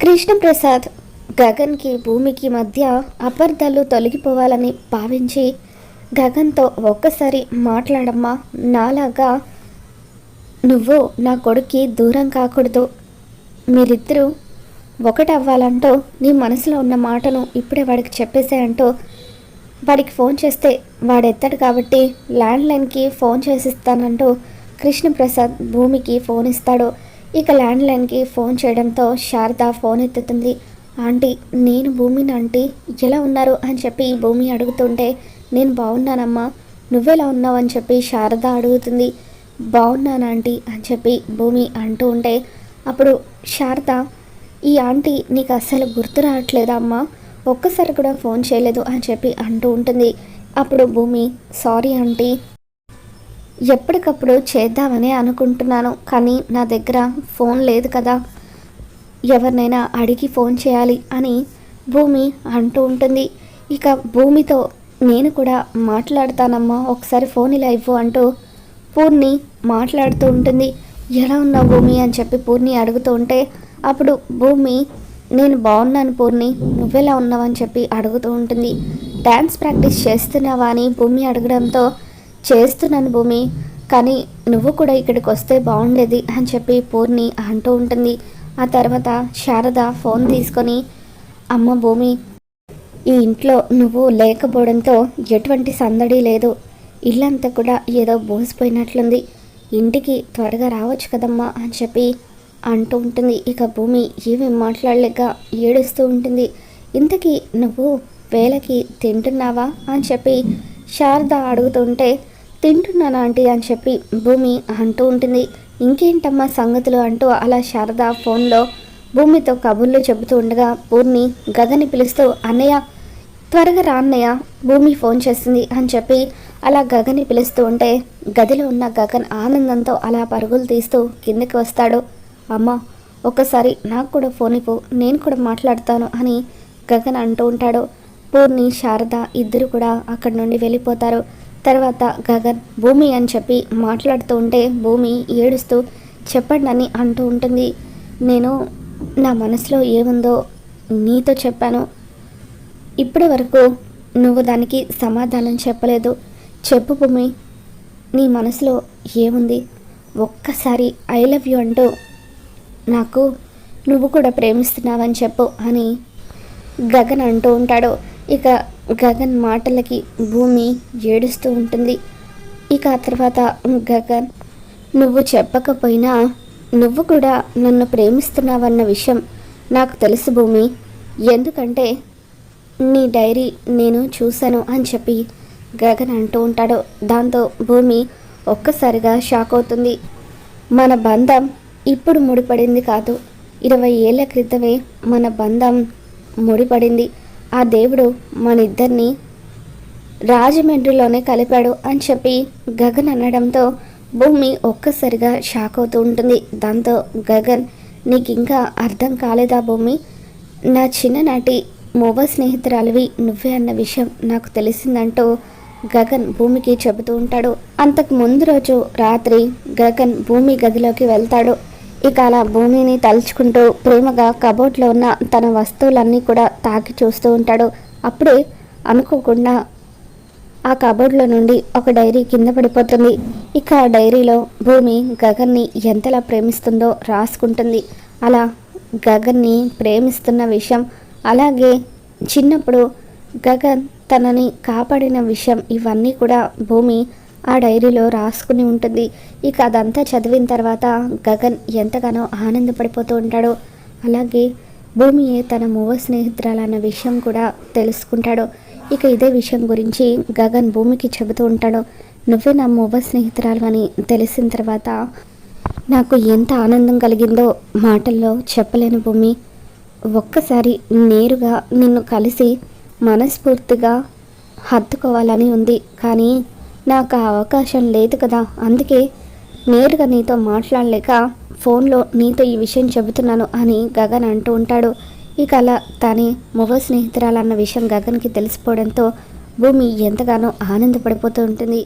కృష్ణప్రసాద్ గగన్కి భూమికి మధ్య అపార్థాలు తొలగిపోవాలని భావించి గగన్తో ఒక్కసారి మాట్లాడమ్మా. నాలాగా నువ్వు నా కొడుక్కి దూరం కాకూడదు. మీరిద్దరూ ఒకటవ్వాలంటూ నీ మనసులో ఉన్న మాటను ఇప్పుడే వాడికి చెప్పేసే అంటూ వాడికి ఫోన్ చేస్తే వాడెత్తాడు కాబట్టి ల్యాండ్లైన్కి ఫోన్ చేసిస్తానంటూ కృష్ణప్రసాద్ భూమికి ఫోన్ ఇస్తాడు. ఇక ల్యాండ్ లైన్కి ఫోన్ చేయడంతో శారద ఫోన్ ఎత్తుతుంది. ఆంటీ నేను భూమిని ఆంటీ ఎలా ఉన్నారు? అని చెప్పి భూమి అడుగుతుంటే నేను బాగున్నానమ్మా. నువ్వెలా ఉన్నావు? అని చెప్పి శారద అడుగుతుంది. బాగున్నాను ఆంటీ అని చెప్పి భూమి అంటూ ఉంటే అప్పుడు శారద ఈ ఆంటీ నీకు అస్సలు గుర్తు రావట్లేదా అమ్మా? ఒక్కసారి కూడా ఫోన్ చేయలేదు అని చెప్పి అంటూ ఉంటుంది. అప్పుడు భూమి సారీ ఆంటీ ఎప్పటికప్పుడు చేద్దామని అనుకుంటున్నాను కానీ నా దగ్గర ఫోన్ లేదు కదా. ఎవరినైనా అడిగి ఫోన్ చేయాలి అని భూమి అంటూ ఉంటుంది. ఇక భూమితో నేను కూడా మాట్లాడతానమ్మా ఒకసారి ఫోన్ ఇలా ఇవ్వు అంటూ పూర్ణి మాట్లాడుతూ ఉంటుంది. ఎలా ఉన్నావు భూమి అని చెప్పి పూర్ణి అడుగుతూ ఉంటే అప్పుడు భూమి నేను బాగున్నాను పూర్ణి నువ్వెలా ఉన్నావని చెప్పి అడుగుతూ ఉంటుంది. డ్యాన్స్ ప్రాక్టీస్ చేస్తున్నావా అని భూమి అడగడంతో చేస్తున్నాను భూమి కానీ నువ్వు కూడా ఇక్కడికి వస్తే బాగుండేది అని చెప్పి పూర్ణి అంటూ ఉంటుంది. ఆ తర్వాత శారద ఫోన్ తీసుకొని అమ్మ భూమి ఈ ఇంట్లో నువ్వు లేకపోవడంతో ఎటువంటి సందడి లేదు. ఇల్లంతా కూడా ఏదో బోసిపోయినట్లుంది. ఇంటికి త్వరగా రావచ్చు కదమ్మా అని చెప్పి అంటూ ఉంటుంది. ఇక భూమి ఏమీ మాట్లాడలేక ఏడుస్తూ ఉంటుంది. ఇంతకీ నువ్వు వేలకి తింటున్నావా? అని చెప్పి శారద అడుగుతుంటే తింటున్నాను ఆంటీ అని చెప్పి భూమి అంటూ ఉంటుంది. ఇంకేంటమ్మా సంగతులు అంటూ అలా శారద ఫోన్లో భూమితో కబుర్లు చెబుతూ ఉండగా పూర్ణి గగని పిలుస్తూ అన్నయ్య త్వరగా రా అన్నయ్య భూమి ఫోన్ చేసింది అని చెప్పి అలా గగని పిలుస్తూ ఉంటే గదిలో ఉన్న గగన్ ఆనందంతో అలా పరుగులు తీస్తూ కిందకి వస్తాడు. అమ్మ ఒక్కసారి నాకు కూడా ఫోన్ ఇవ్వు నేను కూడా మాట్లాడతాను అని గగన్ అంటూ ఉంటాడు. పూర్ణి శారద ఇద్దరు కూడా అక్కడి నుండి వెళ్ళిపోతారు. తర్వాత గగన్ భూమి అని చెప్పి మాట్లాడుతూ ఉంటే భూమి ఏడుస్తూ చెప్పండి అని అంటూ ఉంటుంది. నేను నా మనసులో ఏముందో నీతో చెప్పాను. ఇప్పటి వరకు నువ్వు దానికి సమాధానం చెప్పలేదు. చెప్పు భూమి నీ మనసులో ఏముంది? ఒక్కసారి ఐ లవ్ యూ అంటూ నాకు నువ్వు కూడా ప్రేమిస్తున్నావని చెప్పు అని గగన్ అంటూ ఉంటాడు. ఇక గగన్ మాటలకి భూమి ఏడుస్తూ ఉంటుంది. ఇక ఆ తర్వాత గగన్ నువ్వు చెప్పకపోయినా నువ్వు కూడా నన్ను ప్రేమిస్తున్నావన్న విషయం నాకు తెలుసు భూమి. ఎందుకంటే నీ డైరీ నేను చూశాను అని చెప్పి గగన్ అంటూ ఉంటాడు. దాంతో భూమి ఒక్కసారిగా షాక్ అవుతుంది. మన బంధం ఇప్పుడు ముడిపడింది కాదు. ఇరవై ఏళ్ళ క్రితమే మన బంధం ముడిపడింది. ఆ దేవుడు మనిద్దరిని రాజమండ్రిలోనే కలిపాడు అని చెప్పి గగన్ అనడంతో భూమి ఒక్కసారిగా షాక్ అవుతూ ఉంటుంది. దాంతో గగన్ నీకు ఇంకా అర్థం కాలేదా భూమి? నా చిన్ననాటి మొబ స్నేహితురాలివి నువ్వే అన్న విషయం నాకు తెలిసిందంటూ గగన్ భూమికి చెబుతూ ఉంటాడు. అంతకు ముందు రోజు రాత్రి గగన్ భూమి గదిలోకి వెళ్తాడు. ఇక అలా భూమిని తలుచుకుంటూ ప్రేమగా కబోర్డ్లో ఉన్న తన వస్తువులన్నీ కూడా తాకి చూస్తూ ఉంటాడు. అప్పుడే అనుకోకుండా ఆ కబోర్డ్లో నుండి ఒక డైరీ కింద పడిపోతుంది. ఇక ఆ డైరీలో భూమి గగన్ని ఎంతలా ప్రేమిస్తుందో రాసుకుంటుంది. అలా గగన్ని ప్రేమిస్తున్న విషయం అలాగే చిన్నప్పుడు గగన్ తనని కాపాడిన విషయం ఇవన్నీ కూడా భూమి ఆ డైరీలో రాసుకుని ఉంటుంది. ఇక అదంతా చదివిన తర్వాత గగన్ ఎంతగానో ఆనందపడిపోతూ ఉంటాడు. అలాగే భూమియే తన మూవ స్నేహితురాలన్న విషయం కూడా తెలుసుకుంటాడు. ఇక ఇదే విషయం గురించి గగన్ భూమికి చెబుతూ ఉంటాడు. నువ్వే నా మూవ స్నేహితురాలు అని తెలిసిన తర్వాత నాకు ఎంత ఆనందం కలిగిందో మాటల్లో చెప్పలేను భూమి. ఒక్కసారి నేరుగా నిన్ను కలిసి మనస్ఫూర్తిగా హత్తుకోవాలని ఉంది. కానీ నాకు ఆ అవకాశం లేదు కదా. అందుకే నేరుగా నీతో మాట్లాడలేక ఫోన్లో నీతో ఈ విషయం చెబుతున్నాను అని గగన్ అంటూ ఉంటాడు. ఇక అలా తనే మొగ స్నేహితురాలన్న విషయం గగన్కి తెలిసిపోవడంతో భూమి ఎంతగానో ఆనందపడిపోతూ ఉంటుంది.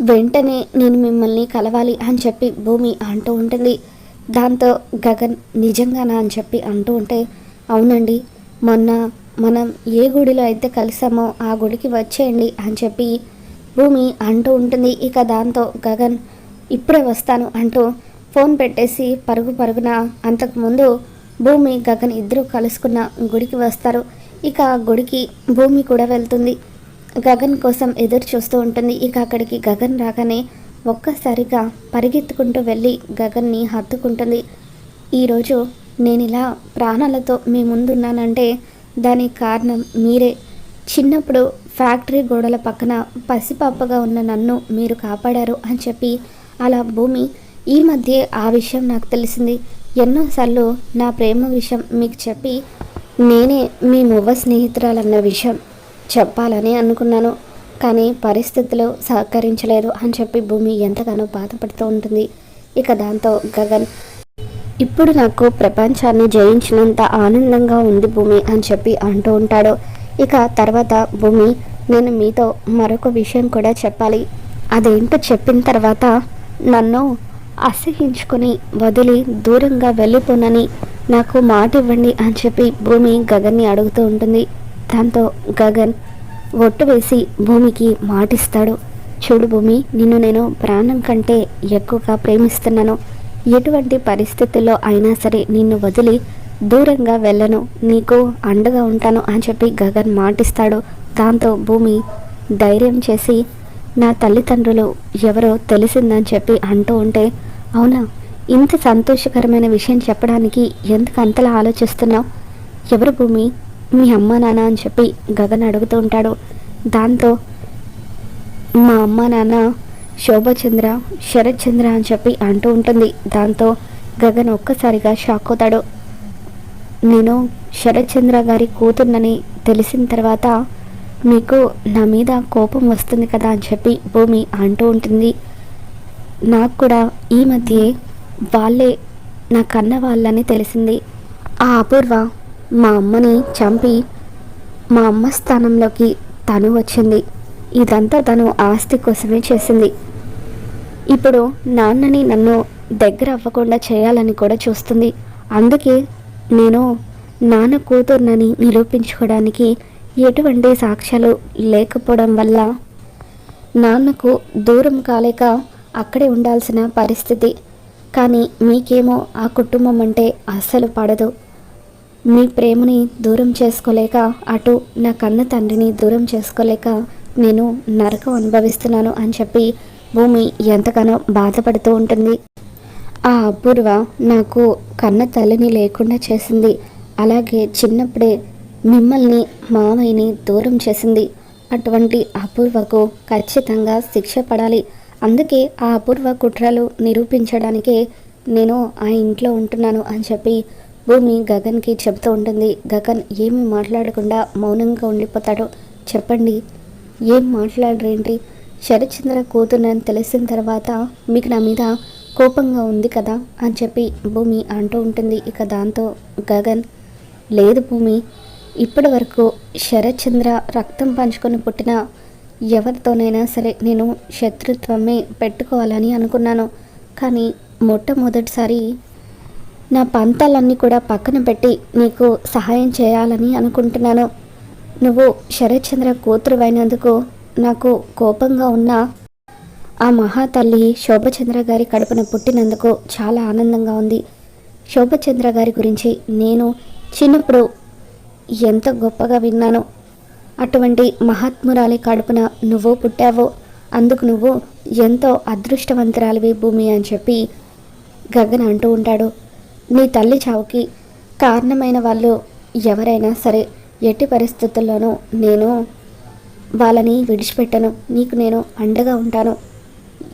వెంటనే నేను మిమ్మల్ని కలవాలి అని చెప్పి భూమి అంటూ ఉంటుంది. దాంతో గగన్ నిజంగానా అని చెప్పి అంటూ ఉంటే అవునండి మొన్న మనం ఏ గుడిలో అయితే కలిసామో ఆ గుడికి వచ్చేయండి అని చెప్పి భూమి అంటూ ఉంటుంది. ఇక దాంతో గగన్ ఇప్పుడే వస్తాను అంటూ ఫోన్ పెట్టేసి పరుగు పరుగున అంతకుముందు భూమి గగన్ ఇద్దరు కలుసుకున్న గుడికి వస్తారు. ఇక గుడికి భూమి కూడా వెళ్తుంది. గగన్ కోసం ఎదురు చూస్తూ ఉంటుంది. ఇక అక్కడికి గగన్ రాగానే ఒక్కసారిగా పరిగెత్తుకుంటూ వెళ్ళి గగన్ని హత్తుకుంటుంది. ఈరోజు నేను ఇలా ప్రాణాలతో మీ ముందున్నానంటే దానికి కారణం మీరే. చిన్నప్పుడు ఫ్యాక్టరీ గోడల పక్కన పసిపాపగా ఉన్న నన్ను మీరు కాపాడారు అని చెప్పి అలా భూమి ఈ మధ్య ఆ విషయం నాకు తెలిసింది. ఎన్నోసార్లు నా ప్రేమ విషయం మీకు చెప్పి నేనే మీ మువ్వ స్నేహితురాలన్న విషయం చెప్పాలని అనుకున్నాను. కానీ పరిస్థితులు సహకరించలేదు అని చెప్పి భూమి ఎంతగానో బాధపడుతూ ఉంటుంది. ఇక దాంతో గగన్ ఇప్పుడు నాకు ప్రపంచాన్ని జయించినంత ఆనందంగా ఉంది భూమి అని చెప్పి అంటూ ఉంటాడు. ఇక తర్వాత భూమి నేను మీతో మరొక విషయం కూడా చెప్పాలి. అదేంటో చెప్పిన తర్వాత నన్ను అసహించుకుని వదిలి దూరంగా వెళ్ళిపోనని నాకు మాట ఇవ్వండి అని చెప్పి భూమి గగన్ని అడుగుతూ ఉంటుంది. దాంతో గగన్ ఒట్టు వేసి భూమికి మాటిస్తాడు. చూడు భూమి నిన్ను నేను ప్రాణం కంటే ఎక్కువగా ప్రేమిస్తున్నాను. ఎటువంటి పరిస్థితుల్లో అయినా సరే నిన్ను వదిలి దూరంగా వెళ్ళను. నీకు అండగా ఉంటాను అని చెప్పి గగన్ మాటిస్తాడు. దాంతో భూమి ధైర్యం చేసి నా తల్లిదండ్రులు ఎవరో తెలిసిందని చెప్పి అంటూ ఉంటే అవునా? ఇంత సంతోషకరమైన విషయం చెప్పడానికి ఎందుకు అంతలా ఆలోచిస్తున్నావు? ఎవరు భూమి? మీ అమ్మ నాన్న అని చెప్పి గగన్ అడుగుతూ ఉంటాడు. దాంతో మా అమ్మ నాన్న శోభచంద్ర శరత్చంద్ర అని చెప్పి అంటూ ఉంటుంది. దాంతో గగన్ ఒక్కసారిగా షాక్ అవుతాడు. నేను శరత్చంద్ర గారి కూతుర్నని తెలిసిన తర్వాత మీకు నా మీద కోపం వస్తుంది కదా అని చెప్పి భూమి అంటూ ఉంటుంది. నాకు కూడా ఈ మధ్య వాళ్ళే నా కన్న వాళ్ళని తెలిసింది. ఆ అపూర్వ మా అమ్మని చంపి మా అమ్మ స్థానంలోకి తను వచ్చింది. ఇదంతా తను ఆస్తి కోసమే చేసింది. ఇప్పుడు నాన్నని నన్ను దగ్గర అవ్వకుండా చేయాలని కూడా చూస్తుంది. అందుకే నేను నాన్న కూతుర్నని నిరూపించుకోవడానికి ఎటువంటి సాక్ష్యాలు లేకపోవడం వల్ల నాన్నకు దూరం కాలేక అక్కడే ఉండాల్సిన పరిస్థితి. కానీ మీకేమో ఆ కుటుంబం అంటే అస్సలు పడదు. మీ ప్రేమని దూరం చేసుకోలేక అటు నా కన్న తండ్రిని దూరం చేసుకోలేక నేను నరకం అనుభవిస్తున్నాను అని చెప్పి భూమి ఎంతగానో బాధపడుతూ ఉంటుంది. ఆ అపూర్వ నాకు కన్న తల్లిని లేకుండా చేసింది. అలాగే చిన్నప్పుడే మిమ్మల్ని మామయ్యని దూరం చేసింది. అటువంటి అపూర్వకు ఖచ్చితంగా శిక్ష పడాలి. అందుకే ఆ అపూర్వ కుట్రలు నిరూపించడానికే నేను ఆ ఇంట్లో ఉంటున్నాను అని చెప్పి భూమి గగన్కి చెబుతూ ఉంటుంది. గగన్ ఏమి మాట్లాడకుండా మౌనంగా ఉండిపోతాడో. చెప్పండి ఏం మాట్లాడరేంటి? శరత్చంద్ర కూతురునని తెలిసిన తర్వాత మీకు నా మీద కోపంగా ఉంది కదా అని చెప్పి భూమి అంటూ ఉంటుంది. ఇక దాంతో గగన్ లేదు భూమి ఇప్పటి వరకు శరత్చంద్ర రక్తం పంచుకొని పుట్టిన ఎవరితోనైనా సరే నేను శత్రుత్వమే పెట్టుకోవాలని అనుకున్నాను. కానీ మొట్టమొదటిసారి నా పంతాలన్నీ కూడా పక్కన పెట్టి నీకు సహాయం చేయాలని అనుకుంటున్నాను. నువ్వు శరత్చంద్ర కూతురు అయినందుకు నాకు కోపంగా ఉన్న ఆ మహాతల్లి శోభచంద్ర గారి కడుపున పుట్టినందుకు చాలా ఆనందంగా ఉంది. శోభచంద్ర గారి గురించి నేను చిన్నప్పుడు ఎంత గొప్పగా విన్నాను. అటువంటి మహాత్మురాలి కడుపున నువ్వు పుట్టావు. అందుకు నువ్వు ఎంతో అదృష్టవంతురాలివి భూమి అని చెప్పి గగన్ అంటూ ఉంటాడు. నీ తల్లి చావుకి కారణమైన వాళ్ళు ఎవరైనా సరే ఎట్టి పరిస్థితుల్లోనూ నేను వాళ్ళని విడిచిపెట్టను. నీకు నేను అండగా ఉంటాను.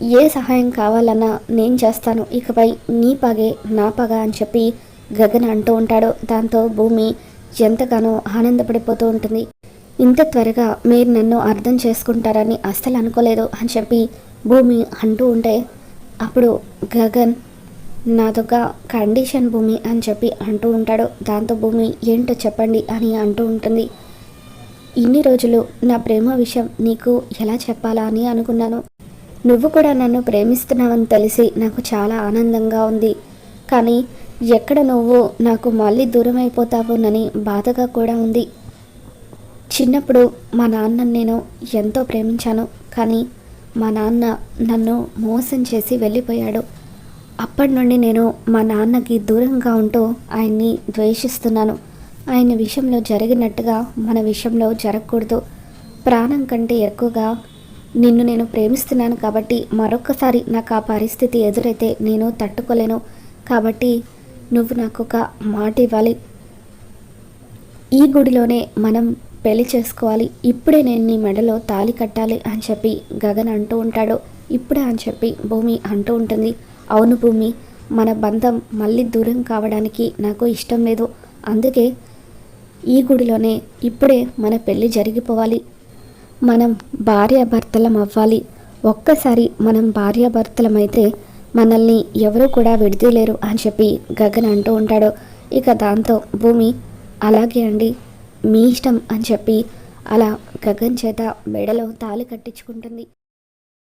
ఏ సహాయం కావాలన్నా నేను చేస్తాను. ఇకపై నీ పగే నా పగ అని చెప్పి గగన్ అంటూ ఉంటాడు. దాంతో భూమి ఎంతగానో ఆనందపడిపోతూ ఉంటుంది. ఇంత త్వరగా మీరు నన్ను అర్థం చేసుకుంటారని అస్సలు అనుకోలేదు అని చెప్పి భూమి అంటూ ఉంటే అప్పుడు గగన్ నాదొక కండిషన్ భూమి అని చెప్పి అంటూ ఉంటాడు. దాంతో భూమి ఏంటో చెప్పండి అని అంటూ ఉంటుంది. ఇన్ని రోజులు నా ప్రేమ విషయం నీకు ఎలా చెప్పాలా అని అనుకున్నాను. నువ్వు కూడా నన్ను ప్రేమిస్తున్నావని తెలిసి నాకు చాలా ఆనందంగా ఉంది. కానీ ఎక్కడ నువ్వు నాకు మళ్ళీ దూరం అయిపోతావునని బాధగా కూడా ఉంది. చిన్నప్పుడు మా నాన్న నేను ఎంతో ప్రేమించాను. కానీ మా నాన్న నన్ను మోసం చేసి వెళ్ళిపోయాడు. అప్పటి నుండి నేను మా నాన్నకి దూరంగా ఉంటూ ఆయన్ని ద్వేషిస్తున్నాను. ఆయన విషయంలో జరిగినట్టుగా మన విషయంలో జరగకూడదు. ప్రాణం కంటే ఎక్కువగా నిన్ను నేను ప్రేమిస్తున్నాను కాబట్టి మరొకసారి నాకు ఆ పరిస్థితి ఎదురైతే నేను తట్టుకోలేను. కాబట్టి నువ్వు నాకు ఒక మాట ఇవ్వాలి. ఈ గుడిలోనే మనం పెళ్ళి చేసుకోవాలి. ఇప్పుడే నేను నీ మెడలో తాళి కట్టాలి అని చెప్పి గగన్ అంటూ ఉంటాడు. ఇప్పుడే అని చెప్పి భూమి అంటూ ఉంటుంది. అవును భూమి మన బంధం మళ్ళీ దూరం కావడానికి నాకు ఇష్టం లేదు. అందుకే ఈ గుడిలోనే ఇప్పుడే మన పెళ్ళి జరిగిపోవాలి. మనం భార్యాభర్తలం అవ్వాలి. ఒక్కసారి మనం భార్యాభర్తలమైతే మనల్ని ఎవరూ కూడా విడదీయలేరు అని చెప్పి గగన్ అంటూ ఉంటాడు. ఇక దాంతో భూమి అలాగే అండి. మీ ఇష్టం అని చెప్పి అలా గగన్ చేత మెడలో తాళి కట్టించుకుంటుంది.